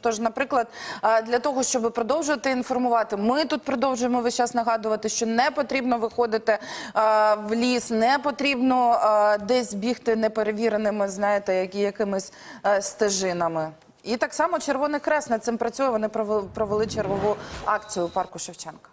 Тож, наприклад, для того, щоб продовжувати інформувати, ми тут продовжуємо весь час нагадувати, що не потрібно виходити в ліс, не потрібно десь бігти неперевіреними, знаєте, які якимись стежинами. І так само Червоний Крест над цим працює. Вони провели чергову акцію у парку Шевченка.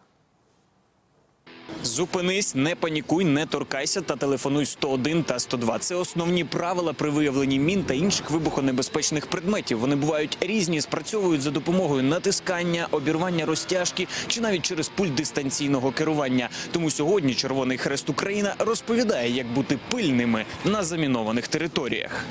Зупинись, не панікуй, не торкайся та телефонуй 101 та 102. Це основні правила при виявленні мін та інших вибухонебезпечних предметів. Вони бувають різні, спрацьовують за допомогою натискання, обірвання розтяжки чи навіть через пульт дистанційного керування. Тому сьогодні Червоний Хрест Україна розповідає, як бути пильними на замінованих територіях.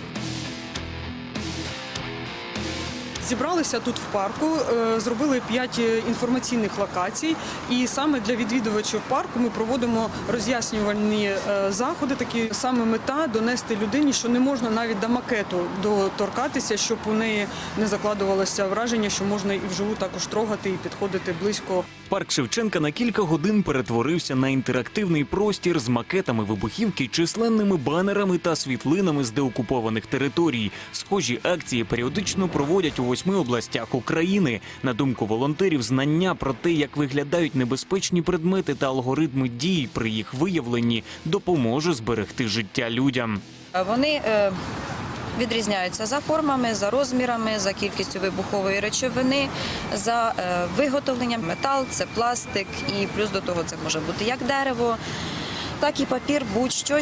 Зібралися тут в парку, е, зробили п'ять е, інформаційних локацій, і саме для відвідувачів парку ми проводимо роз'яснювальні е, заходи. Такі саме мета донести людині, що не можна навіть до макету доторкатися, щоб у неї не закладувалося враження, що можна і вживу також трогати і підходити близько. Парк Шевченка на кілька годин перетворився на інтерактивний простір з макетами вибухівки, численними банерами та світлинами з деокупованих територій. Схожі акції періодично проводять у восьми областях України. На думку волонтерів, знання про те, як виглядають небезпечні предмети та алгоритми дій при їх виявленні, допоможе зберегти життя людям. Вони е, відрізняються за формами, за розмірами, за кількістю вибухової речовини, за е, виготовленням метал, це пластик, і плюс до того це може бути як дерево, так і папір, будь-що,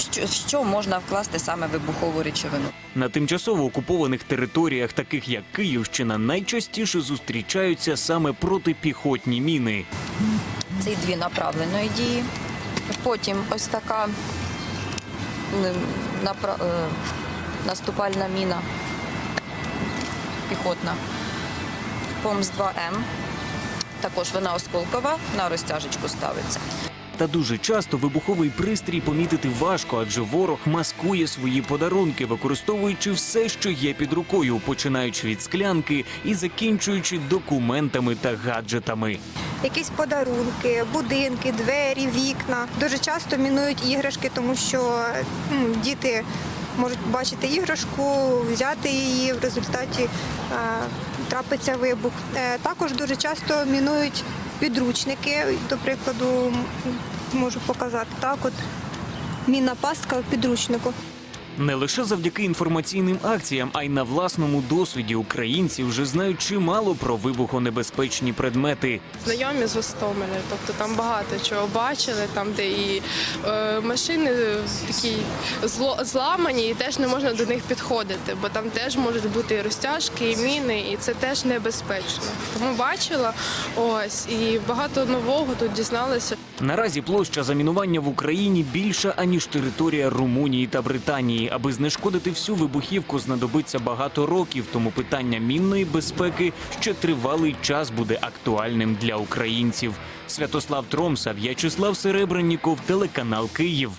що- можна вкласти саме вибухову речовину. На тимчасово окупованих територіях, таких як Київщина, найчастіше зустрічаються саме протипіхотні міни. Це і дві направленої дії. Потім ось така напра- е, наступальна міна піхотна. Помс 2М. Також вона осколкова, на розтяжечку ставиться. Та дуже часто вибуховий пристрій помітити важко, адже ворог маскує свої подарунки, використовуючи все, що є під рукою, починаючи від склянки і закінчуючи документами та гаджетами. якісь подарунки, будинки, двері, вікна. Дуже часто мінують іграшки, тому що м, діти можуть бачити іграшку, взяти її, в результаті е, трапиться вибух. Е, також дуже часто мінують підручники. До прикладу, можу показати так, от мінна пастка в підручнику. Не лише завдяки інформаційним акціям, а й на власному досвіді українці вже знають чимало про вибухонебезпечні предмети. знайомі з Гостомеля, тобто там багато чого бачили, там де і е, машини такі зло, зламані, і теж не можна до них підходити, бо там теж можуть бути і розтяжки, і міни, і це теж небезпечно. Тому бачила ось і багато нового тут дізналася. Наразі площа замінування в Україні більша аніж територія Румунії та Британії. Аби знешкодити всю вибухівку, знадобиться багато років. Тому питання мінної безпеки ще тривалий час буде актуальним для українців. Святослав Тромса, В'ячеслав Серебренніков, телеканал Київ.